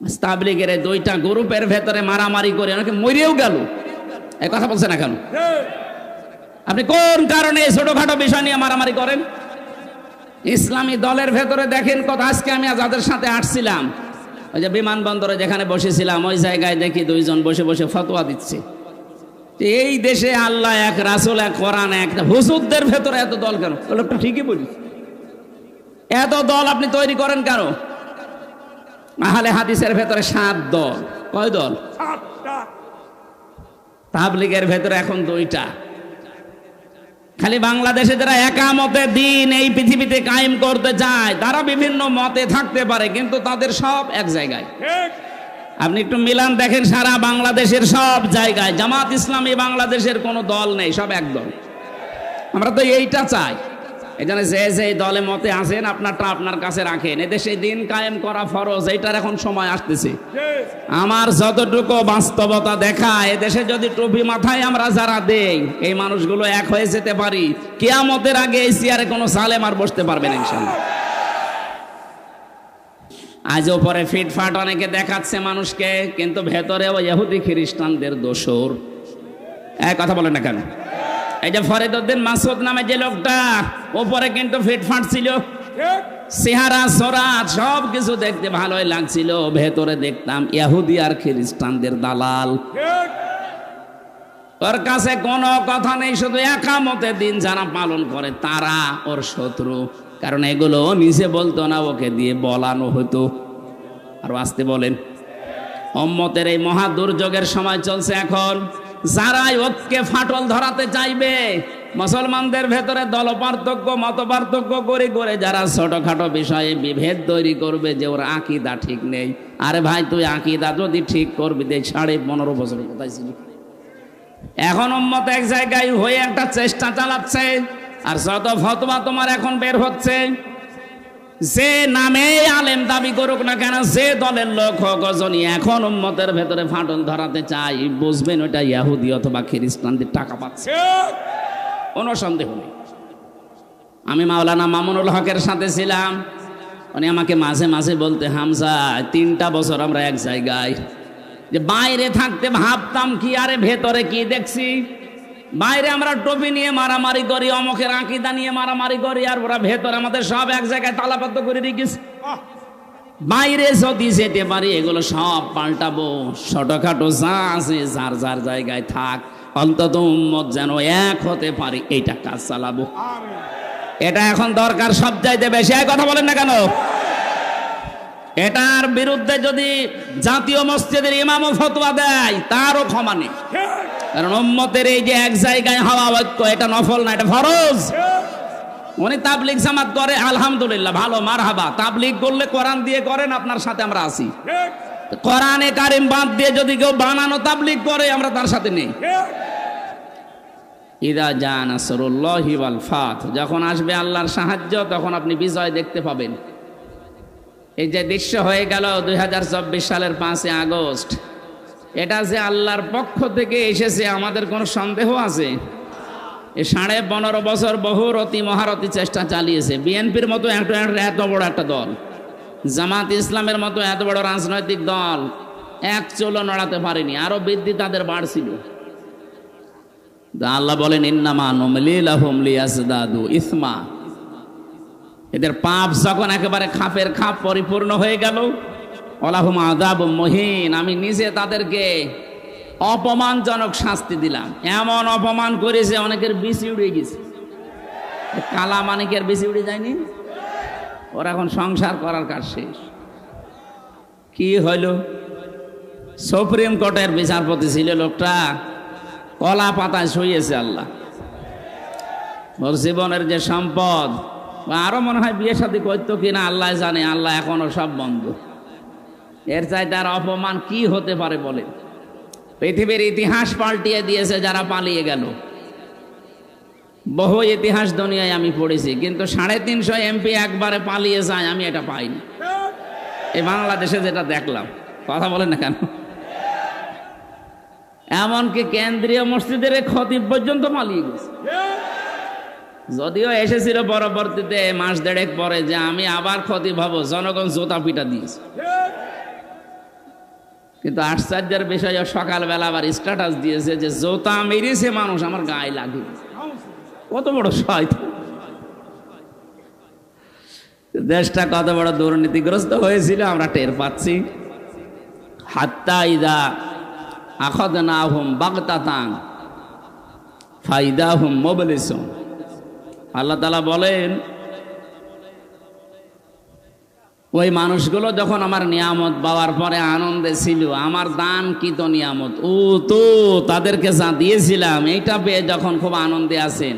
তাবলিগের দুইটা গ্রুপের ভেতরে মারামারি করে অনেকে মরেও গেল। এই কথা বলছে না কেন? আপনি কোন কারণে ছোটখাটো বিষয় নিয়ে মারামারি করেন? ইসলামী দলের ভেতরে দেখেন কথা, আজকে আমি যাদের সাথে আসছিলাম, ওই যে বিমানবন্দরে যেখানে বসেছিলাম, ওই জায়গায় দেখি দুইজন বসে বসে ফতোয়া দিচ্ছে। এই দেশে আল্লাহ এক রাসুল, এক কোরআন, এক হুজুরদের ভেতরে এত দল কেন? লোকটা ঠিকই বলি এত দল আপনি তৈরি করেন কেন আহলে হাদিসের ভেতরে সাত দল। কয় দল? তাবলিগের ভেতরে এখন দুইটা। খালি বাংলাদেশে যারা একামতে দিন এই পৃথিবীতে কায়েম করতে চায় তারা বিভিন্ন মতে থাকতে পারে কিন্তু তাদের সব এক জায়গায়। আপনি একটু মিলান দেখেন সারা বাংলাদেশের সব জায়গায় জামাত ইসলামী বাংলাদেশের কোনো দল নেই সব এক দল। আমরা তো এইটা চাই। জন্য যে যে দলে মতে আছেন, আপনারটা আপনার কাছে রাখেন। এদেশে দিন কায়েম করা ফরজ, এইটার এখন সময় আসতেছে। আমার যতটুকু বাস্তবতা দেখা এদেশে যদি টুপি মাথায় আমরা যারা দেই, এই মানুষগুলো এক হয়ে যেতে পারি। কেয়ামতের আগে এই চেয়ারে কোনো সালেম আর বসতে পারবেন ইনশাল্লাহ। আজ ওপরে ফিটফাট অনেকে দেখাচ্ছে মানুষকে, কিন্তু ভেতরে ওই ইহুদি খ্রিস্টানদের দোসর এক কথা বলেন না কেন? এই যে ফরিদুদ্দিন মাসুদ নামে যে লোকটা, ওপরে কিন্তু ফিটফাট ছিল। চেহারা সরাজ সব কিছু দেখতে ভালোই লাগছিল। ভেতরে দেখতাম ইহুদি আর খ্রিস্টানদের দালাল। ওর কাছে কোনো কথা নেই, শুধু একামতে দিন যারা পালন করে, তারা ওর শত্রু। কারণ এগুলো নিজে বলতো না, ওকে দিয়ে বলানো হতো। আর আসতে বলেন। অম্মতের এই মহা দুর্যোগের সময় চলছে এখন। যারাই ওকে ফাটল ধরাতে চাইবে, মুসলমানদের ভেতরে দল পার্থক্য মত পার্থক্য করে করে যারা ছোটখাটো বিষয়ে বিভেদ তৈরি করবে যে ওর আকিদা ঠিক নেই। আরে ভাই, তুই আকিদা যদি ঠিক করবি, দেখ, সাড়ে পনেরো বছর কোথায় ছিল। এখন উম্মত এক জায়গায় হয়ে একটা চেষ্টা চালাচ্ছে, আর যত ফতোয়া তোমার এখন বের হচ্ছে যে নামে আলেম দাবি করুক না কেন, যে দলের লোক হোক, অজনী এখন উম্মতের ভেতরে ফাটল ধরাতে চাই বুঝবেন ওটা ইয়াহুদি অথবা খ্রিস্টানদের টাকা পাচ্ছে। কোনো সন্দেহ নেই। আমি মাওলানা মামুনুল হকের সাথে ছিলাম। উনি আমাকে মাঝে মাঝে বলতে, হামজা, তিনটা বছর আমরা এক জায়গায়। যে বাইরে থাকতে ভাবতাম কি, আরে ভেতরে কি দেখছি? বাইরে আমরা টপি নিয়ে মারামারি করি অমকের আঁকিদা নিয়ে মারামারি করি আর ওরা ভেতর আমাদের সব এক জায়গায় তালাবদ্ধ করে রেখেছে বাইরে যদি যেতে পারি এগুলো সব পাল্টাবো। ছোটখাটো যা আছে যার যার জায়গায় থাক অন্তত উম্মত যেন এক হতে পারি এইটা কাজ চালাবো। এটা এখন দরকার সব চাইতে বেশি। এক কথা বলেন না কেন? এটার বিরুদ্ধে যদি জাতীয় মসজিদের ইমামও ফতোয়া দেয়, তারও ক্ষমা নেই। কারণ উম্মতের এই যে এক জায়গায় হওয়া ঐক্য, এটা নফল না, এটা ফরজ। উনি তাবলিগ জামাত করে, আলহামদুলিল্লাহ, ভালো মার হাবা তাবলিগ করলে কোরআন দিয়ে করেন, আপনার সাথে আমরা আছি। কোরআনে কারিম বাদ দিয়ে যদি কেউ বানানো তাবলিগ করে, আমরা তার সাথে নেই। ইদা জান ফাত। যখন আসবে আল্লাহর সাহায্য, তখন আপনি বিজয় দেখতে পাবেন। এই যে দৃশ্য হয়ে গেল দুই হাজার চব্বিশ সালের পাঁচই আগস্ট, এটা যে আল্লাহর পক্ষ থেকে এসেছে, আমাদের কোনো সন্দেহ আছে? এ সাড়ে পনেরো বছর বহু রতি মহারতি চেষ্টা চালিয়েছে। বিএনপির মতো একটা এত বড় একটা দল, জামাত ইসলামের মতো এত বড় রাজনৈতিক দল, এক চলো নড়াতে পারেনি, আরও বৃদ্ধি তাদের বাড়ছিল। আল্লাহ বলেন, ইন্নামা নমলিলাহুম লিয়াজদাদু ইসমা। এদের পাপ যখন একেবারে খাপের খাপ পরিপূর্ণ হয়ে গেল অলাহুম আদাব মহিন, আমি নিজে তাদেরকে অপমানজনক শাস্তি দিলাম। এমন অপমান করেছে অনেকের বিসি উড়ে গেছে। কালা মানিকের বিসি উড়ে যায়নি? ওর এখন সংসার করার কাজ শেষ। কি হইল? সুপ্রিম কোর্টের বিচারপতি ছিল লোকটা, কলা পাতায় শুয়েছে আল্লাহ। ওর জীবনের যে সম্পদ বা আরও মনে হয় বিয়ে সাথে করতো কিনা, আল্লাহ জানে, আল্লাহ এখনও সব বন্ধ। এর চাই তার অপমান কি হতে পারে বলে? পৃথিবীর ইতিহাস পাল্টিয়ে দিয়েছে যারা পালিয়ে গেল। বহু ইতিহাস দুনিয়ায় আমি পড়েছি, কিন্তু সাড়ে তিনশো এমপি একবারে পালিয়ে যায়, আমি এটা পাইনি। এই বাংলাদেশে যেটা দেখলাম, কথা বলেন না কেন? এমনকি কেন্দ্রীয় মসজিদের ক্ষতি পর্যন্ত পালিয়ে গেছে। যদিও এসেছিল পরবর্তীতে, মাস দেড়েক পরে যে আমি আবার ক্ষতি ভাবো, জনগণ জোতা পিটা দিয়েছে। কিন্তু আশ্চর্যের বিষয় সকালবেলা আবার স্ট্যাটাস দিয়েছে যে জোতা মেরেছে মানুষ, আমার গায়ে লাগে। কত বড় শয়তান। দেশটা কত বড় দুর্নীতিগ্রস্ত হয়েছিল, আমরা টের পাচ্ছি। হাত্তা ইদা আখদ না হুম বাগতাতাং ফাইদা হুম মোবলিসম আল্লাহ তালা বলেন, ওই মানুষগুলো যখন আমার নিয়ামত পাওয়ার পরে আনন্দে ছিল, আমার দান কি তো নিয়ামত, ও তো তাদেরকে যা দিয়েছিলাম, এইটা পেয়ে যখন খুব আনন্দে আছেন।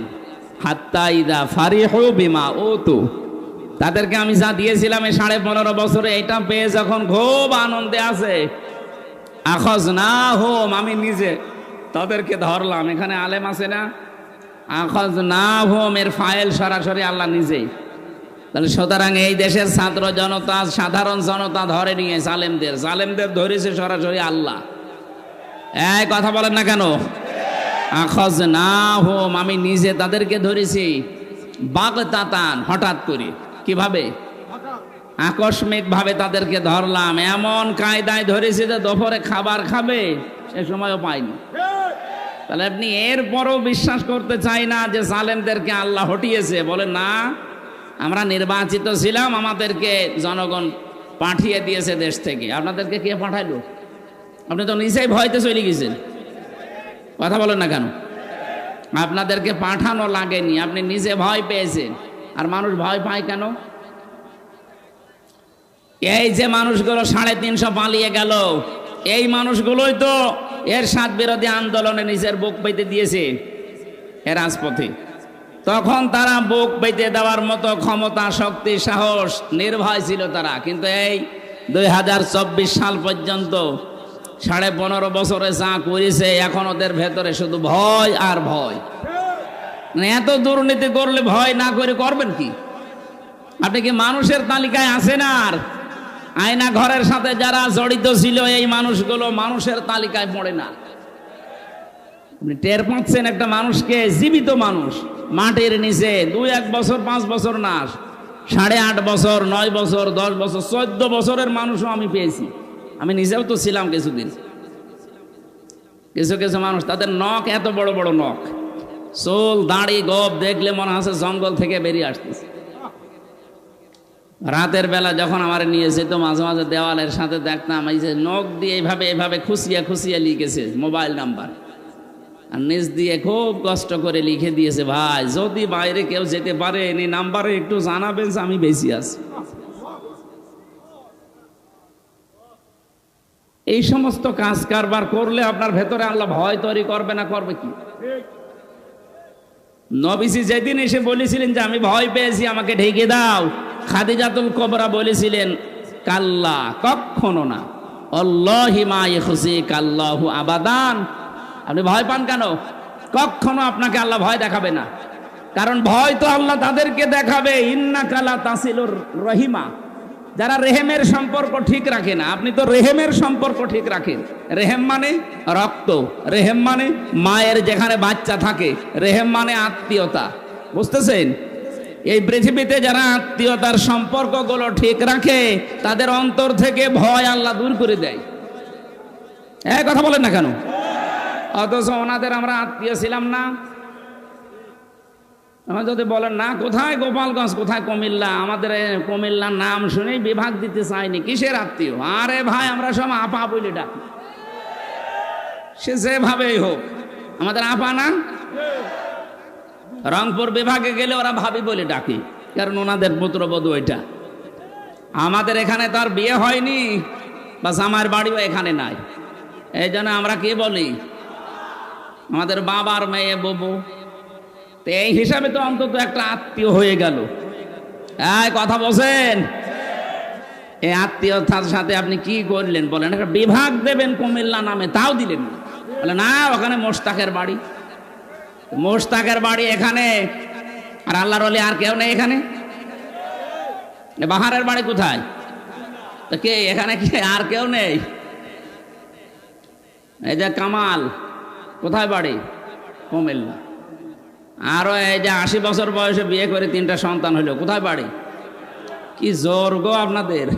হাত্তা ইদা ফারিহ বিমা ও তো তাদেরকে আমি যা দিয়েছিলাম এই সাড়ে পনেরো বছরে এটা পেয়ে যখন খুব আনন্দে আছে। আখজ না হোম আমি নিজে তাদেরকে ধরলাম। এখানে আলেম আছে না? আখজ না হোম এর ফাইল সরাসরি আল্লাহ নিজেই। তাহলে সুতরাং এই দেশের ছাত্র জনতা, সাধারণ জনতা ধরে নিয়ে সালেমদের সালেমদের ধরেছে সরাসরি আল্লাহ। এই কথা বলেন না কেন? আখজ না হোম, আমি নিজে তাদেরকে ধরেছি। বাগ তাতান হঠাৎ করে। কীভাবে? আকস্মিক ভাবে তাদেরকে ধরলাম। এমন কায়দায় ধরেছি যে দুপুরে খাবার খাবে, সে সময়ও পাইনি তাহলে আপনি এরপরও বিশ্বাস করতে চাই না যে সালেমদেরকে আল্লাহ হটিয়েছে। বলে না, আমরা নির্বাচিত ছিলাম, আমাদেরকে জনগণ পাঠিয়ে দিয়েছে দেশ থেকে। আপনাদেরকে কে পাঠাইল? আপনি তো নিজেই ভয়তে চলে গেছেন। কথা বলেন না কেন? আপনাদেরকে পাঠানো লাগেনি, আপনি নিজে ভয় পেয়েছেন। আর মানুষ ভয় পায় কেন? এই যে মানুষগুলো সাড়ে তিনশো পালিয়ে গেল এই মানুষগুলোই তো এর সাত বিরোধী আন্দোলনে নিজের বুক পেতে দিয়েছে এ রাজপথে। তখন তারা বুক পেতে দেওয়ার মতো ক্ষমতা, শক্তি, সাহস নির্ভয় ছিল তারা। কিন্তু এই দুই হাজার চব্বিশ সাল পর্যন্ত সাড়ে পনেরো বছরে যা করেছে, এখন ওদের ভেতরে শুধু ভয় আর ভয়। মানে এত দুর্নীতি করলে ভয় না করে করবেন কি? আপনি কি মানুষের তালিকায় আসেন আর? আয়না ঘরের সাথে যারা জড়িত ছিল, এই মানুষগুলো মানুষের তালিকায় পড়ে না। আপনি টের পাচ্ছেন একটা মানুষকে, জীবিত মানুষ, মাটির নিচে দুই এক বছর, পাঁচ বছর না, সাড়ে আট বছর, নয় বছর, দশ বছর, চোদ্দ বছরের মানুষও আমি পেয়েছি। আমি নিজেও তো ছিলাম কিছুদিন। কিছু কিছু মানুষ, তাদের নখ এত বড় বড় নখ। চোল, দাড়ি, গপ দেখলে মনে হচ্ছে জঙ্গল থেকে বেরিয়ে আসতেছে। রাতের বেলা যখন আমার নিয়ে যেত, মাঝে মাঝে দেওয়ালের সাথে দেখতাম, এই যে নখ দিয়ে এইভাবে এইভাবে খুশিয়া খুশিয়া লিখেছে মোবাইল নাম্বার। আর নিজ দিয়ে খুব কষ্ট করে লিখে দিয়েছে, ভাই, যদি বাইরে কেউ যেতে পারে এই নাম্বারে একটু জানাবেন আমি বেশি আছি। এই সমস্ত কাজ কারবার করলে আপনার ভেতরে আল্লাহ ভয় তৈরি করবে না, করবে কি? নবিসি যেদিন এসে বলেছিলেন যে, আমি ভয় পেয়েছি, আমাকে ঢেকে দাও। খাদিজাতুল কবরা বলেছিলেন, কাল্লা কখনো না। অল্লাহিমা খুশি কাল্লাহু আবাদান। আপনি ভয় পান কেন? কখনো আপনাকে আল্লাহ ভয় দেখাবে না। কারণ ভয় তো আল্লাহ তাদেরকে দেখাবে। ইন্না কালা তাসিলুর রহিমা। যারা রেহেমের সম্পর্ক ঠিক রাখে না, আপনি তো রেহেমের সম্পর্ক ঠিক রাখেন। রেহেম মানে রক্ত, রেহেম মানে মায়ের যেখানে বাচ্চা থাকে, রেহেম মানে আত্মীয়তা। বুঝতেছেন? এই পৃথিবীতে যারা আত্মীয়তার সম্পর্কগুলো ঠিক রাখে, তাদের অন্তর থেকে ভয় আল্লাহ দূর করে দেয়। হ্যাঁ কথা বলেন না কেন? অথচ ওনাদের আমরা আত্মীয় ছিলাম না। আমার যদি বলেন, না, কোথায় গোপালগঞ্জ, কোথায় কুমিল্লা? আমাদের কুমিল্লার নাম শুনেই বিভাগ দিতে চাইনি কিসের আত্মীয়? আরে ভাই, আমরা সব আপা বলে ডাকি। সে যেভাবেই হোক, আমাদের আপা না? রংপুর বিভাগে গেলে ওরা ভাবি বলে ডাকি, কারণ ওনাদের পুত্রবধূ ওইটা আমাদের এখানে তো আর বিয়ে হয়নি, বাস আমার বাড়িও এখানে নাই। এই জন্য আমরা কি বলি? আমাদের বাবার মেয়ে ববু। তো এই হিসাবে তো অন্তত একটা আত্মীয় হয়ে গেল। এই, কথা বলছেন? এই আত্মীয়তার সাথে আপনি কি করলেন বলেন? একটা বিভাগ দেবেন কুমিল্লা নামে, তাও দিলেন বলে, না, ওখানে মোস্তাকের বাড়ি। মোস্তাকের বাড়ি এখানে? আর আল্লাহর অলি আর কেউ নেই এখানে? বাহারের বাড়ি কোথায়? তো কে, এখানে কি আর কেউ নেই? এই যে কামাল, কোথায় বাড়ি? কুমিল্লা। আরও এই যে আশি বছর বয়সে বিয়ে করে তিনটা সন্তান হইল, কোথায় বাড়ি? কি জোর গো আপনাদের।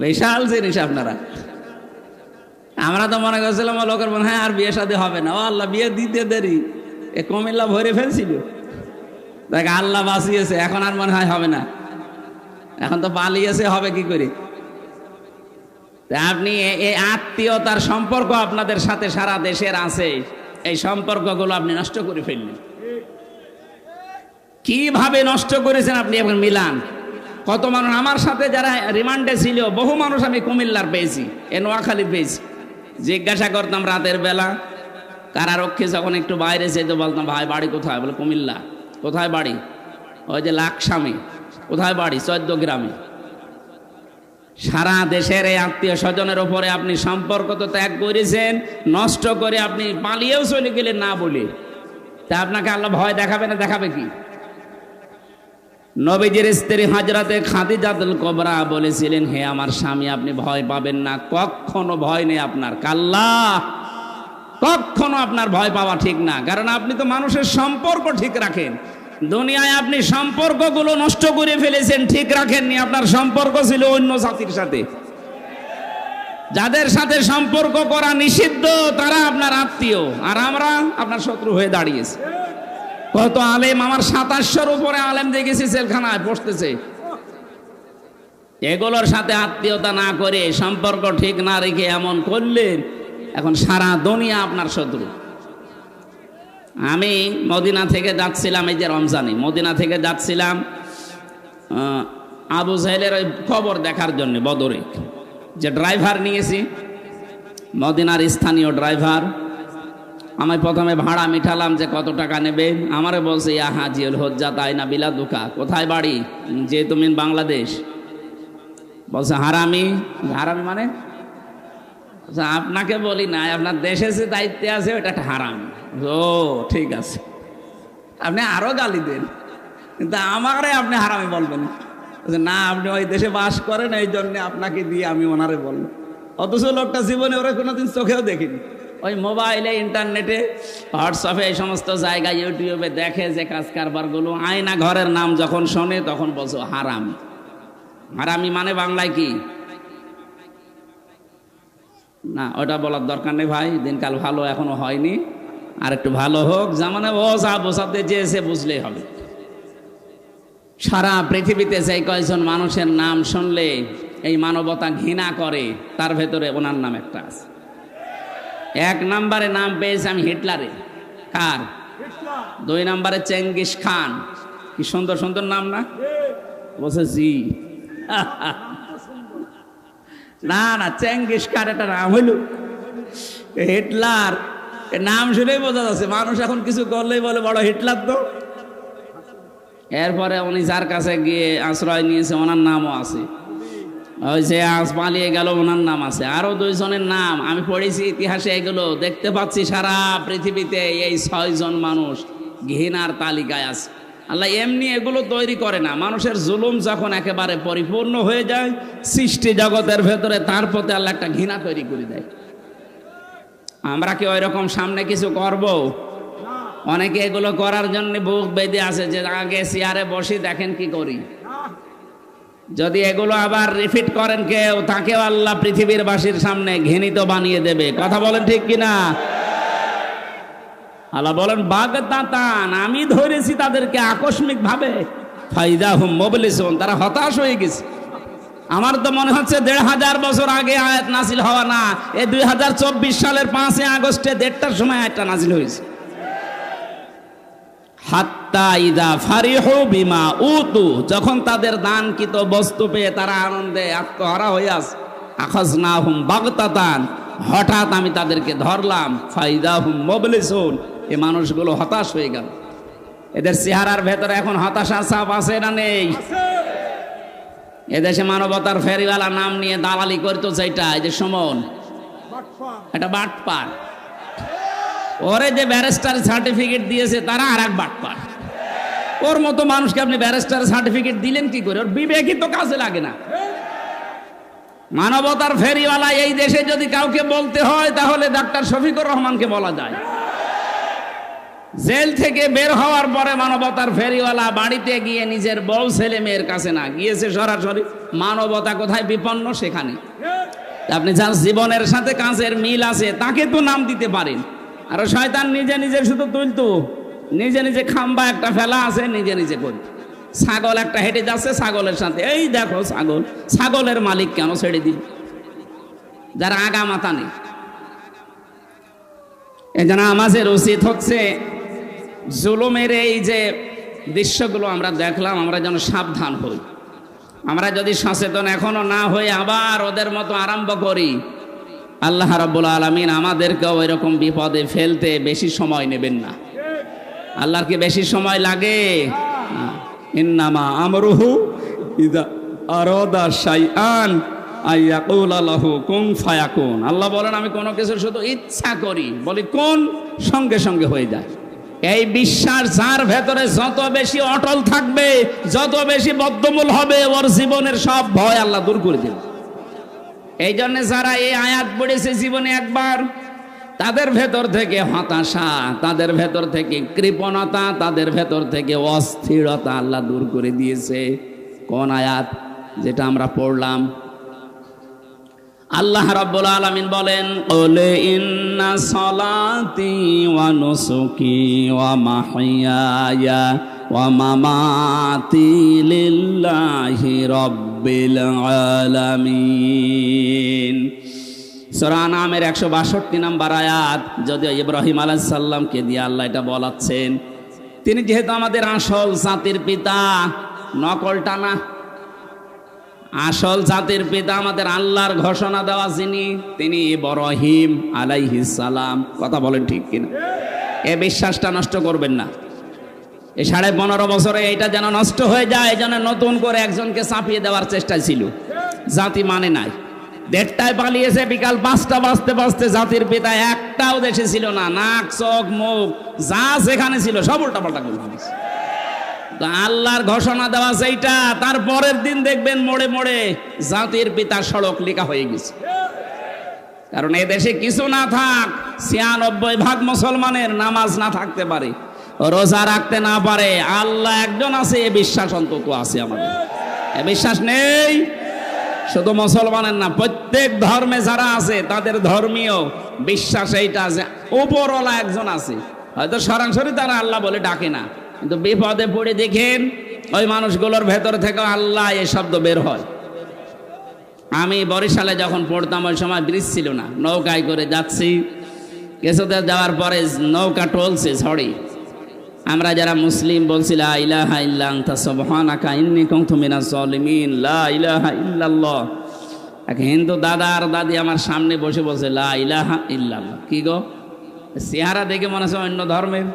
বিশাল জিনিস আপনারা। আমরা তো মনে করছিলাম লোকের মনে হয়, আর বিয়ে সাথে হবে না। ও আল্লাহ, বিয়ে দিতে দেরি। এ কমিল্লা ভরে ফেলছিল। দেখ, আল্লাহ বাঁচিয়েছে, এখন আর মনে হয় হবে না। এখন তো পালিয়েছে, হবে কি করে? আপনি এই আত্মীয়তার সম্পর্ক আপনাদের সাথে সারা দেশের আছে। এই সম্পর্কগুলো আপনি নষ্ট করে ফেললেন। কীভাবে নষ্ট করেছেন আপনি এখন মিলান? কত মানুষ আমার সাথে যারা রিমান্ডে ছিল, বহু মানুষ আমি কুমিল্লার পেয়েছি, এ নোয়াখালী পেয়েছি। জিজ্ঞাসা করতাম রাতের বেলা কারারক্ষী যখন একটু বাইরে যেত বলতাম, ভাই, বাড়ি কোথায়? বলে, কুমিল্লা। কোথায় বাড়ি? ওই যে লাকসামে। কোথায় বাড়ি? চোদ্দ গ্রামে। সারা দেশের এই আত্মীয় স্বজনের ওপরে আপনি সম্পর্ক তো ত্যাগ করেছেন, নষ্ট করে আপনি পালিয়েও চলে গেলেন না বলে। তা আপনাকে আল্লাহ ভয় দেখাবে না দেখাবে কি? নবীজির স্ত্রী হাজরাতে খাদিজাতুল কবরা বলেছিলেন, হে আমার স্বামী, আপনি ভয় পাবেন না। কখনো ভয় নেই আপনার। কাল্লা। কখনো আপনার ভয় পাওয়া ঠিক না। কারণ আপনি তো মানুষের সম্পর্ক ঠিক রাখেন। দুনিয়ায় আপনি সম্পর্কগুলো নষ্ট করে ফেলেছেন, ঠিক রাখেননি। আপনার সম্পর্ক ছিল অন্য জাতির সাথে। যাদের সাথে সম্পর্ক করা নিষিদ্ধ, তারা আপনার আত্মীয়। আর আমরা আপনার শত্রু হয়ে দাঁড়িয়েছি। কত আলেম, আমার সাতাশশোর উপরে আলেম দেখেছি জেলখানায়, বসতেছে। এগুলোর সাথে আত্মীয়তা না করে সম্পর্ক ঠিক না রেখে এমন করলেন, এখন সারা দুনিয়া আপনার শত্রু। আমি মদিনা থেকে যাচ্ছিলাম, এই যে রমজানে, মদিনা থেকে যাচ্ছিলাম আবু সাহেলের ওই খবর দেখার জন্য বদরে, যে ড্রাইভার নিয়েছি, মদিনার স্থানীয় ড্রাইভার। আমি প্রথমে ভাড়া মিঠালাম যে কত টাকা নেবেন আমারে বলছে, ইয়া হাজিউল হজ্জা, তাই না বিলা দুকা? কোথায় বাড়ি? যে তুমি বাংলাদেশ। বলছে, হারামি। হারামি মানে? আপনাকে বলি না, আপনার দেশে যে দায়িত্বে আছে, ওটা একটা হারাম। ও, ঠিক আছে। আপনি আরও গালি দেন। কিন্তু আমারে আপনি হারামি বলবেন। না, আপনি ওই দেশে বাস করেন এই জন্য আপনাকে দিয়ে আমি ওনারে বলব অথচ লোকটা জীবনে ওরা কোনোদিন চোখেও দেখিনি। ওই মোবাইলে, ইন্টারনেটে হোয়াটসঅ্যাপে এই সমস্ত জায়গায় ইউটিউবে দেখে যে কাজ কারবারগুলো, আয়না ঘরের নাম যখন শোনে, তখন বলছো হারাম। হারামি মানে বাংলায় কি? না, ওটা বলার দরকার নেই ভাই, দিনকাল ভালো এখনও হয়নি। আর একটু ভালো হোক জামানে ও যা বোঝাতে চেয়েছে, বুঝলেই হবে। সারা পৃথিবীতে সেই কয়েকজন মানুষের নাম শুনলে এই মানবতা ঘৃণা করে, তার ভেতরে ওনার নাম একটা আছে। এক নম্বরে নাম পেয়েছে আমি হিটলারে। কার? দুই নম্বরে চেঙ্গিস খান। কি সুন্দর সুন্দর নাম না? বলছে জি। না না চেঙ্গিস খান একটা নাম হইল। হিটলার। নাম শুনেই বোঝা যাচ্ছে মানুষ এখন কিছু করলেই বলে বড় হিটলার তো। এরপরে উনি যার কাছে গিয়ে আশ্রয় নিয়েছে ওনার নামও আছে। ওই যে আজ পালিয়ে গেল ওনার নাম আছে। আরও দুইজনের নাম। আমি পড়েছি ইতিহাসে এগুলো। দেখতে পাচ্ছি সারা পৃথিবীতে এই ছয়জন মানুষ ঘৃণার তালিকায় আছে। আল্লাহ এমনি এগুলো তৈরি করে না। মানুষের জুলুম যখন একেবারে পরিপূর্ণ হয়ে যায়, সৃষ্টি জগতের ভেতরে তার প্রতি আল্লাহ একটা ঘৃণা তৈরি করে দেয়। আমরা কি ওই রকম সামনে কিছু করব? অনেকে এগুলো করার জন্য বুক বেঁধে আছে যে, আগে চেয়ারে বসে, দেখেন কি করি। যদি এগুলো আবার রিপিট করেন কেউ, তাকেও আল্লাহ পৃথিবীর বাসীর সামনে ঘৃণিত বানিয়ে দেবে। কথা বলেন ঠিক কিনা? আল্লাহ বলেন, বাগদাতান, আমি ধরেছি তাদেরকে আকস্মিক ভাবে ফাইদা হুম মোবিলিসন, তারা হতাশ হয়ে গেছে। আমার তো মনে হচ্ছে দেড় হাজার বছর আগে আয়াত নাজিল হওয়া না এই দুই হাজার চব্বিশ সালের পাঁচই আগস্টে দেড়টার সময় আয়াতটা নাজিল হয়েছে। যখন তাদের দানকৃত বস্তু পেয়ে তারা আনন্দে আত্মহারা আস আখাজ না হুম বাগতাতান, হঠাৎ আমি তাদেরকে ধরলাম ফাইদা হুম মবলিসুন, এ মানুষগুলো হতাশ হয়ে গেল। এদের চেহারার ভেতরে এখন হতাশার ছাপ আছে না নেই? এদেশে মানবতার ফেরিওয়ালা নাম নিয়ে দালালি করতো সেটা এই যে সমন, এটা বাটপার। ওরে যে ব্যারিস্টার সার্টিফিকেট দিয়েছে, তারা আর এক বাটপার। ওর মতো মানুষকে আপনি ব্যারিস্টার সার্টিফিকেট দিলেন কি করে? ওর বিবেকই তো কাজে লাগে না। মানবতার ফেরিওয়ালা এই দেশে যদি কাউকে বলতে হয়, তাহলে ডাক্তার শফিকুর রহমানকে বলা যায়। জেল থেকে বের হওয়ার পরে মানবতার ফেরিওয়ালা বাড়িতে গিয়ে নিজের বউ, ছেলে, মেয়ের কাছে না গিয়েছে সরাসরি। মানবতা কোথায় বিপন্ন? সেখানে। আপনি যার জীবনের সাথে কাজের মিল আছে, তাকে তো নাম দিতে পারেন। আর শয়তান নিজে নিজে শুধু তুলতো। নিজে নিজে খাম্বা একটা ফেলা আছে, নিজে নিজে করত ছাগল একটা হেঁটে যাচ্ছে ছাগলের সাথে। এই দেখো ছাগল, ছাগলের মালিক কেন ছেড়ে দিল? যারা আগা মাথা নেই। এজন্য আমাদের উচিত হচ্ছে জুলুমের এই যে দৃশ্যগুলো আমরা দেখলাম, আমরা যেন সাবধান হই। আমরা যদি সচেতন এখনও না হয়ে আবার ওদের মতো আরম্ভ করি আল্লাহ রাব্বুল আলমিন আমাদেরকেও এরকম বিপদে ফেলতে বেশি সময় নেবেন না। আল্লাহর কি বেশি সময় লাগে? ইন্নামা আমরুহু ইদা শাইআন আল্লাহ বলেন, আমি কোনো কিছু শুধু ইচ্ছা করি। বলি, কোন? সঙ্গে সঙ্গে হয়ে যায়। এই বিশ্বাস যার ভেতরে যত বেশি অটল থাকবে, যত বেশি বদ্ধমূল হবে, ওর জীবনের সব ভয় আল্লাহ দূর করে দেবে এই জন্য যারা এই আয়াত পড়েছে জীবনে একবার, তাদের ভেতর থেকে হতাশা, তাদের ভেতর থেকে কৃপণতা, তাদের ভেতর থেকে অস্থিরতা আল্লাহ দূর করে দিয়েছে। কোন আয়াত যেটা আমরা পড়লাম? আল্লাহ রাব্বুল আলামিন বলেন, ওলে ইন্না সলাতি ওয়া নুসুকি ওয়া মাহইয়ায়া মামাতি লিল্লাহি রাব্বিল আলামিন। সূরা নামের একশো বাষট্টি নাম্বার আয়াত, যদিও ইব্রাহিম আলাইহিস সাল্লামকে দিয়ে আল্লাহ এটা বলাচ্ছেন, তিনি যেহেতু আমাদের আসল জাতির পিতা নকলটা না আসল জাতির পিতা আমাদের আল্লাহর ঘোষণা দেওয়া যিনি, তিনি ইব্রাহিম আলাইহিস সালাম। কথা বলেন ঠিক কিনা? এ বিশ্বাসটা নষ্ট করবেন না। এই সাড়ে পনেরো বছরে এটা যেন নষ্ট হয়ে যায় এই জন্য নতুন করে একজনকে চাপিয়ে দেওয়ার চেষ্টা ছিল। জাতি মানে নাই। দেড়টায় পালিয়েছে, বিকাল পাঁচটা বাজতে বাজতে জাতির পিতা একটাও দেশে ছিল না। নাক, চোখ, মুখ, যা সেখানে ছিল, সব উল্টা পাল্টা করে আল্লাহর ঘোষণা দেওয়া সেইটা, তার পরের দিন দেখবেন মোড়ে মোড়ে জাতির পিতা সড়ক লেখা হয়ে গেছে। কারণ এ দেশে কিছু না থাক, ছিয়ানব্বই ভাগ মুসলমানের নামাজ না থাকতে পারে। রোজা রাখতে না পারে। আল্লাহ একজন আছে, এ বিশ্বাস অন্তত আছে আমাদের। এ বিশ্বাস নেই? শুধু মুসলমানের না, প্রত্যেক ধর্মে যারা আছে, তাদের ধর্মীয় বিশ্বাস এইটা আছে উপরওয়ালা একজন আছে। হয়তো সরাসরি তারা আল্লাহ বলে ডাকে না, কিন্তু বিপদে পড়ে দেখেন, ওই মানুষগুলোর ভেতর থেকে আল্লাহ এ শব্দ বের হয়। আমি বরিশালে যখন পড়তাম, ওই সময় ব্রিজ ছিল না, নৌকায় করে যাচ্ছি। কিছুতে যাওয়ার পরে নৌকা টলছে ঝড়ে আমরা যারা মুসলিম বলছিলাম ইলাহা ইল্লা আনতা সুবহানাকা ইন্নী কুনতু মিনাজ জালিমিন লা ইলাহা ইল্লাল্লাহ। এক হিন্দু দাদা আর দাদি আমার সামনে বসে বলছে লা ইলাহা ইল্লাল্লাহ। কি গো? চেহারা দেখে মনে হচ্ছে অন্য ধর্মের।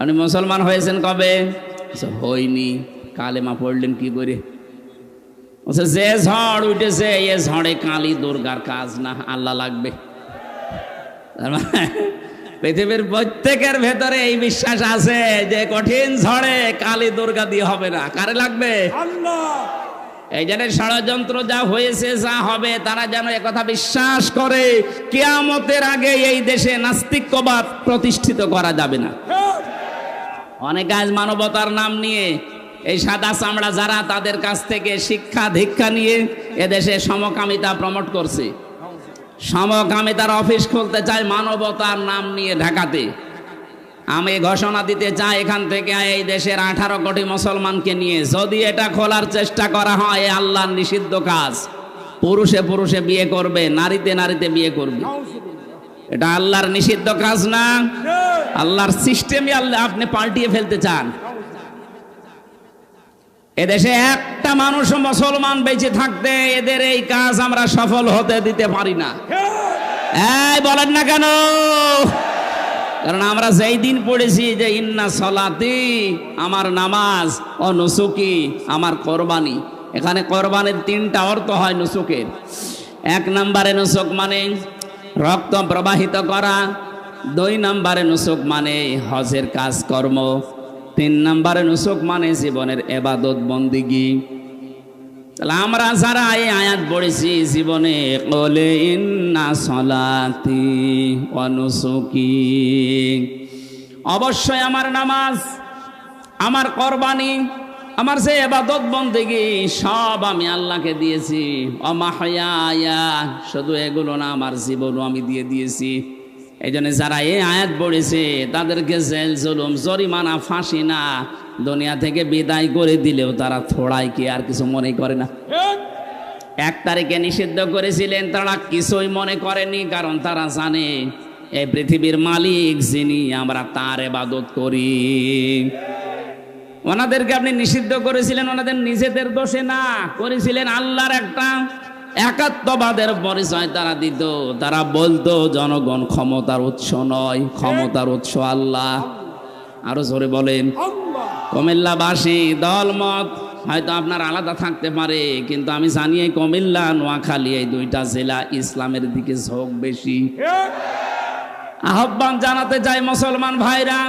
আপনি মুসলমান হয়েছেন কবে? বলছে, হইনি। কালেমা পড়লেন কি করে? বলছে যে ঝড় উঠেছে এ ঝড়ে কালি দুর্গার কাজ না আল্লাহ লাগবে। মানে পৃথিবীর প্রত্যেকের ভেতরে এই বিশ্বাস আছে যে কঠিন ঝড়ে কালী দুর্গা দিয়ে হবে না। কারে লাগবে? এই জন্য ষড়যন্ত্র যা হয়েছে যা হবে তারা যেন একথা বিশ্বাস করে কেয়ামতের আগে এই দেশে নাস্তিক্যবাদ প্রতিষ্ঠিত করা যাবে না। অনেক আজ মানবতার নাম নিয়ে এই সাদা চামড়া যারা তাদের কাছ থেকে শিক্ষা দীক্ষা নিয়ে এদেশে সমকামিতা প্রমোট করছে। সমকামিতার অফিস খুলতে চায় মানবতার নাম নিয়ে ঢাকাতে। আমি ঘোষণা দিতে চাই এখান থেকে এই দেশের আঠারো কোটি মুসলমানকে নিয়ে। যদি এটা খোলার চেষ্টা করা হয় আল্লাহর নিষিদ্ধ কাজ। পুরুষে পুরুষে বিয়ে করবে নারীতে নারীতে বিয়ে করবে। এটা আল্লাহর নিষিদ্ধ কাজ না। আল্লাহর সিস্টেমই আল্লাহ আপনি পাল্টিয়ে ফেলতে চান। এদেশে একটা মানুষ মুসলমান বেঁচে থাকতে এদের এই কাজ আমরা সফল হতে দিতে পারি না। এই বলেন না কেন? কারণ আমরা যেই দিন পড়েছি যে ইন্না সলাতি, আমার নামাজ ও নুসুকি, আমার কোরবানি। এখানে কোরবানির তিনটা অর্থ হয় নুসুকের। এক নম্বরে নুসুক মানে রক্ত প্রবাহিত করা, দুই নম্বরে নুসুক মানে হজের কাজকর্ম। তিন নম্বরে নুসুক মানে জীবনের এবাদত বন্দিগি। তাহলে আমরা যারা এই আয়াত পড়েছি, জীবনে কলে ইন্না সলাতি অনুসুকি অবশ্যই আমার নামাজ, আমার কোরবানি, আমার যে এবাদত বন্দেগি, সব আমি আল্লাহকে দিয়েছি। অমাহয়া শুধু এগুলো না, আমার জীবনও আমি দিয়ে দিয়েছি। এই জন্য যারা এই আয়াত পড়েছে, তাদেরকে জেল, জুলুম, জরিমানা, ফাঁসি না, দুনিয়া থেকে বিদায় করে দিলেও তারা থোড়াই কি আর কিছু মনে করে না। এক তারিখে নিষিদ্ধ করেছিলেন, তারা কিছুই মনে করেনি, কারণ তারা জানে এই পৃথিবীর মালিক যিনি, আমরা তার এবাদত করি। ওনাদেরকে আপনি নিষিদ্ধ করেছিলেন, ওনাদের নিজেদের দোষে না, করেছিলেন আল্লাহর একটা একাত্মবাদের পরিচয় তারা দিত। তারা বলতো, জনগণ ক্ষমতার উৎস নয়, ক্ষমতার উৎস আল্লাহ। আরও জোরে বলেন, কুমিল্লাবাসী, দলমত হয়তো আপনার আলাদা থাকতে পারে, কিন্তু আমি জানি এই কুমিল্লা, নোয়াখালী, এই দুইটা জেলা ইসলামের দিকে ঝোঁক বেশি। আহ্বান জানাতে চাই মুসলমান ভাইরা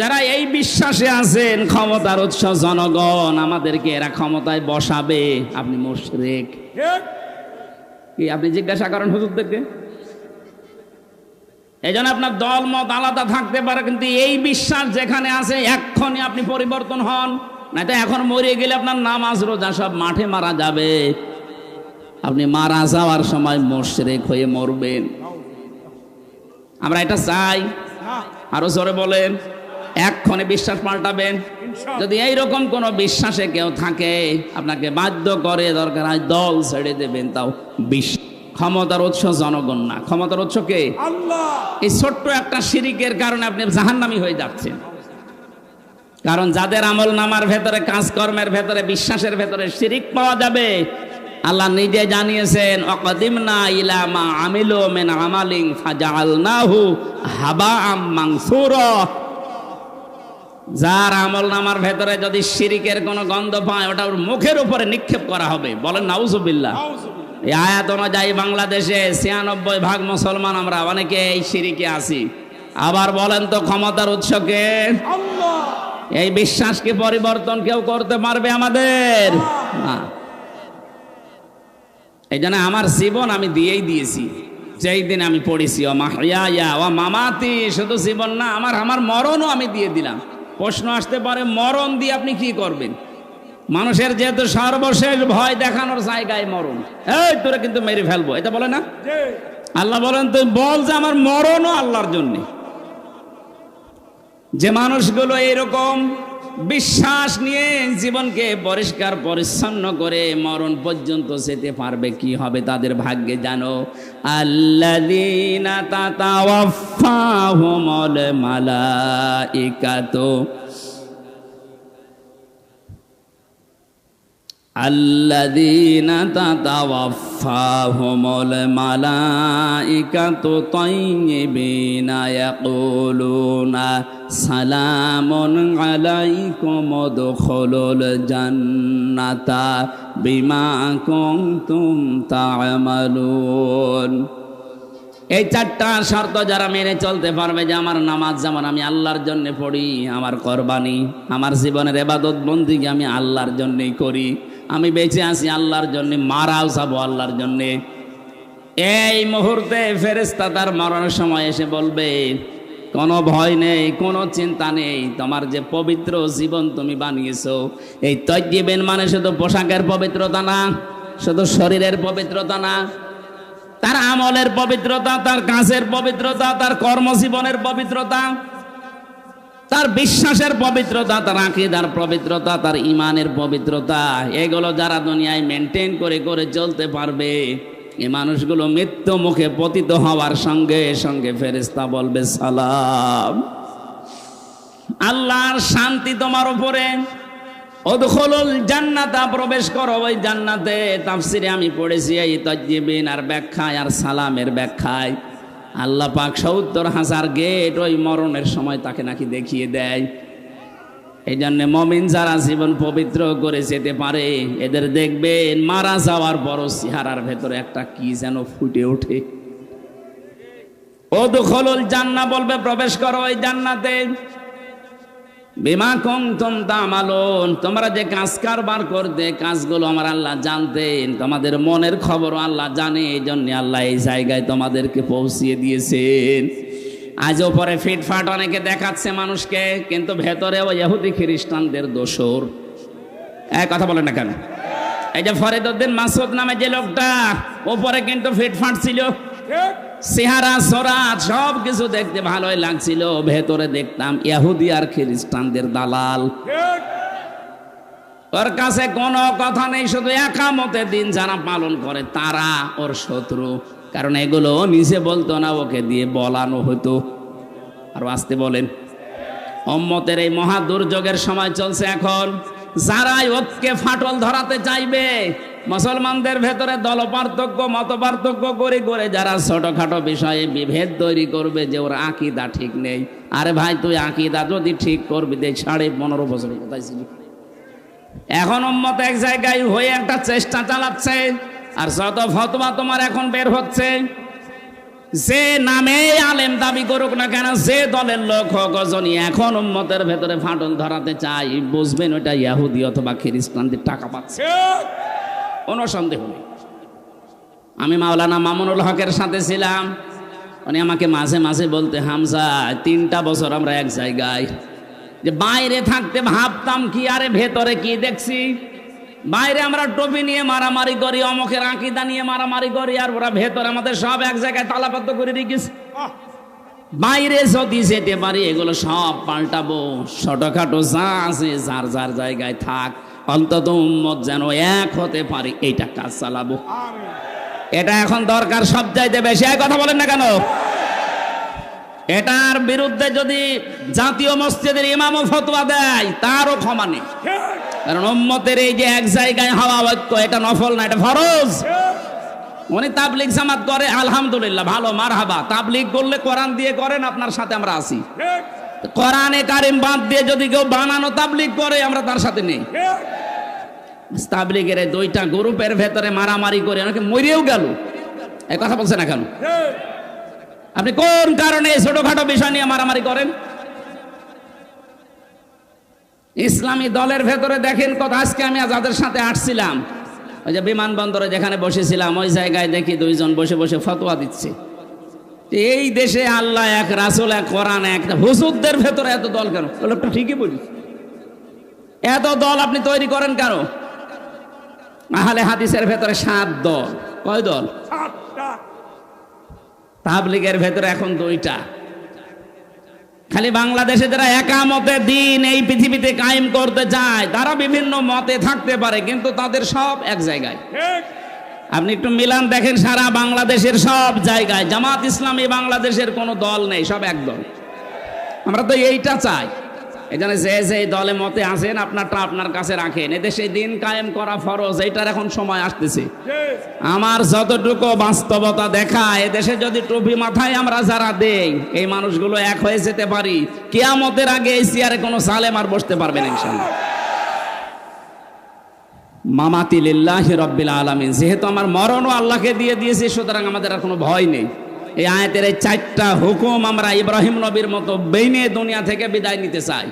যারা এই বিশ্বাসে আছেন, ক্ষমতার উৎস জনগণ, আমাদেরকে এরা ক্ষমতায় বসাবে। আপনি মুশরিক। কি আপনি জিজ্ঞাসা করেন হুজুরদেরকে। এই জন্য আপনার দল, মত আলাদা থাকতে পারে, কিন্তু এই বিশ্বাস যেখানে আছে এক্ষণে আপনি পরিবর্তন হন। না তো এখন মরে গেলে আপনার নাম নামাজ, রোজা সব মাঠে মারা যাবে। আপনি মারা যাওয়ার সময় মোশরেক হয়ে মরবেন। আমরা এটা চাই। আরও জোরে বলেন। এক্ষণে বিশ্বাস পাল্টাবেন। যদি এইরকম কোনো বিশ্বাসে কেউ থাকে আপনাকে বাধ্য করে দরকার হয় দল ছেড়ে দেবেন তাও বিশ্বাস ক্ষমতার উৎস জনগণ না। ক্ষমতার উৎস কে? এই ছোট্ট একটা শিরিকের কারণে আপনি জাহান্নামি হয়ে যাচ্ছেন। কারণ যাদের আমল নামার ভেতরে কাজকর্মের ভেতরে বিশ্বাসের ভেতরে শিরিক পাওয়া যাবে আল্লাহ নিজে জানিয়েছেন অকদিমনা ইলামা আমিলু মিন আমালিন হাবা আম মানসুরা যার আমল নামার ভেতরে যদি শিরিকের কোনো গন্ধ পায় ওটা ওর মুখের উপরে নিক্ষেপ করা হবে। বলেন নাউজুবিল্লাহ। এই আয়াত অনুযায়ী বাংলাদেশে ছিয়ানব্বই ভাগ মুসলমান আমরা অনেকে এই সিঁড়িকে আছি। আবার বলেন তো ক্ষমতার উৎসকে এই বিশ্বাসকে পরিবর্তন কেউ করতে পারবে আমাদের? না। এই জন্য আমার জীবন আমি দিয়েই দিয়েছি। যেই দিন আমি পড়েছি ও মাহিয়া ইয়া ও মামাতি শুধু জীবন না আমার আমার মরণও আমি দিয়ে দিলাম। প্রশ্ন আসতে পারে মরণ দিয়ে আপনি কি করবেন? মানুষের যেহেতু সর্বশেষ ভয় দেখানোর জায়গায় মরণ। এই তোরা কিন্তু মেরে ফেলব এটা বলে না? আল্লাহ বলেন তুই বল যে আমার মরণও আল্লাহর জন্যে। যে মানুষগুলো এরকম বিশ্বাস নিয়ে জীবনকে পরিষ্কার পরিচ্ছন্ন করে মরণ পর্যন্ত যেতে পারবে কি হবে তাদের ভাগ্যে জানো আল্লাদিনা তাতাওয়াফাহুমুল মালাইকাতু الذين تتوفاهم الملائكة طيبين يقولون সালামন আলাইকুম দখলুল জান্নাতা বিমা কুনতুম তা'মালুন। এই চারটা শর্ত যারা মেনে চলতে পারবে যে আমার নামাজ যেমন আমি আল্লাহর জন্য পড়ি, আমার কোরবানি, আমার জীবনের এবাদত বন্দিকে আমি আল্লাহর জন্যই করি, আমি বেঁচে আছি আল্লাহর জন্যে, মারাও যাব আল্লাহর জন্যে। এই মুহূর্তে ফেরেস্তা তার মরণের সময় এসে বলবে কোনো ভয় নেই, কোনো চিন্তা নেই। তোমার যে পবিত্র জীবন তুমি বানিয়েছো, এই তজ্জিবেন মানে শুধু পোশাকের পবিত্রতা না, শুধু শরীরের পবিত্রতা না, তার আমলের পবিত্রতা, তার কাজের পবিত্রতা, তার কর্মজীবনের পবিত্রতা, তার বিশ্বাসের পবিত্রতা, তার আঁকিদার পবিত্রতা, তার ইমানের পবিত্রতা, এগুলো যারা দুনিয়ায় মেনটেন করে করে চলতে পারবে এই মানুষগুলো মৃত্যু মুখে পতিত হওয়ার সঙ্গে সঙ্গে ফেরেস্তা বলবে, সালাম। আল্লাহর শান্তি তোমার উপরে। অদখলুল জান্নাতা, প্রবেশ করো ওই জান্নাতে। তাফসিরে আমি পড়েছি এই তজ্জিবিন আর ব্যাখ্যায় আর সালামের ব্যাখ্যায়। আল্লাহ পাক সত্তর হাজার গেট ওই মরণের সময় তাকে নাকি দেখিয়ে দেয়। এই জন্য মমিন যারা জীবন পবিত্র করে যেতে পারে, এদের দেখবেন মারা যাওয়ার বড় চেহারার ভেতরে একটা কি যেন ফুটে ওঠে। ও দুখলুল জান্না বলবে, প্রবেশ করো ওই জান্নাতে। বিমা কম তুম তামালন, তোমরা যে কাজ কারবার করতে, কাজগুলো আমার আল্লাহ জানতেন, তোমাদের মনের খবর আল্লাহ জানে এই জন্য আল্লাহ এই জায়গায় তোমাদেরকে পৌঁছিয়ে দিয়েছেন। আজ ওপরে ফিটফাট অনেকে দেখাচ্ছে মানুষকে, কিন্তু ভেতরে ওই ইহুদি খ্রিস্টানদের দোসর এক কথা বলেন না কেন? এই যে ফরিদুদ্দিন মাসুদ নামে যে লোকটা, ওপরে কিন্তু ফিটফাট ছিল। চেহারা, সরাত সব কিছু দেখতে ভালোই লাগছিল। ভেতরে দেখতাম ইহুদি আর খ্রিস্টানদের দালাল। ওর কাছে কোনো কথা নেই, শুধু একামতে দিন যারা পালন করে, তারা ওর শত্রু। কারণ এগুলো নিজে বলতো না, ওকে দিয়ে বলানো হতো। আর আসতে বলেন। অম্মতের এই মহা দুর্যোগের সময় চলছে এখন। যারাই ওকে ফাটল ধরাতে চাইবে, মুসলমানদের ভেতরে দল পার্থক্য মত পার্থক্য করে করে যারা ছোটখাটো বিষয়ে বিভেদ তৈরি করবে যে ওর আকিদা ঠিক নেই। আরে ভাই, তুই আকিদা যদি ঠিক করবি, দেখ, সাড়ে পনেরো বছর কোথায় ছিলি? এখন উম্মত এক জায়গায় হয়ে একটা চেষ্টা চালাচ্ছে। আর যত ফতোয়া তোমার এখন বের হচ্ছে, যে নামে আলেম দাবি করুক না কেন, যে দলের লোক হোক এখন উম্মতের ভেতরে ফাটল ধরাতে চাই বুঝবেন ওটা ইয়াহুদি অথবা খ্রিস্টানদের টাকা পাচ্ছে। কোনো সন্দেহ নেই। আমি মাওলানা মামুনুল হকের সাথে ছিলাম, উনি আমাকে মাঝে মাঝে বলতে, হামজা, তিনটা বছর আমরা এক জায়গায়। যে বাইরে থাকতে ভাবতাম কি, আরে ভেতরে কি দেখছি? বাইরে আমরা টপি নিয়ে মারামারি করি অমকের আঁকিদা নিয়ে মারামারি করি আর ওরা ভেতরে আমাদের সব এক জায়গায় তালাপাত্র করে রেখেছে। বাইরে যদি যেতে পারি এগুলো সব পাল্টাবো। ছোটখাটো যা আছে যার যার জায়গায় থাক অন্তত উম্মত যেন এক হতে পারি এইটা কাজ চালাবো। এটা এখন দরকার সব চাইতে বেশি। এক কথা বলেন না কেন? এটার বিরুদ্ধে যদি জাতীয় মসজিদের ইমামও ফতোয়া দেয় তারও ক্ষমা নেই। কারণ উম্মতের এই যে এক জায়গায় হওয়া ঐক্য এটা নফল না, এটা ফরজ। উনি তাবলিগ জামাত করে, আলহামদুলিল্লাহ, ভালো, মারহাবা। তাবলিগ করলে কোরআন দিয়ে করেন, আপনার সাথে আমরা আছি। কোরআনে কারিম বাদ দিয়ে যদি কেউ বানানো তাবলিগ করে, আমরা তার সাথে নেই। তাবলিগের দুইটা গ্রুপের ভেতরে মারামারি করে অনেকে মরেও গেল। এই কথা বলছে না কেন? আপনি কোন কারণে ছোটখাটো বিষয় নিয়ে মারামারি করেন? ইসলামী দলের ভেতরে দেখেন কত আজকে আমি যাদের সাথে আসছিলাম ওই যে বিমানবন্দরে যেখানে বসেছিলাম ওই জায়গায় দেখি দুইজন বসে বসে ফতোয়া দিচ্ছে। এই দেশে আল্লাহ এক রাসুল এক কোরআন এক হুজুরদের ভেতরে এত দল কেন? লোকটা ঠিকই বলি এত দল আপনি তৈরি করেন কেন আহলে হাদিসের ভেতরে সাত দল। কয় দল? তাবলিগের ভেতরে এখন দুইটা। খালি বাংলাদেশে যারা একামতে দিন এই পৃথিবীতে কায়েম করতে চায়, তারা বিভিন্ন মতে থাকতে পারে, কিন্তু তাদের সব এক জায়গায়। আপনি একটু মিলান দেখেন সারা বাংলাদেশের সব জায়গায়। জামাত ইসলামী বাংলাদেশের কোনো দল নেই, সব এক দল আমরা তো এইটা চাই। এখানে যে যে দলে মতে আছেন, আপনারটা আপনার কাছে রাখেন। এদেশে দিন কায়েম করা ফরজ, এইটার এখন সময় আসতেছে। আমার যতটুকু বাস্তবতা দেখা এদেশে যদি টুপি মাথায় আমরা যারা দেই, এই মানুষগুলো এক হয়ে যেতে পারি। কেয়ামতের আগে এই চেয়ারে কোনো সালেম আর বসতে পারবে না ইনশাল্লাহ মামাতি লিল্লাহি রব্বিল আলমিন, যেহেতু আমার মরণও আল্লাহকে দিয়ে দিয়েছি, সুতরাং আমাদের আর কোনো ভয় নেই। এই আয়াতের এই চারটা হুকুম আমরা ইব্রাহিম নবীর মতো বেইনে দুনিয়া থেকে বিদায় নিতে চাই।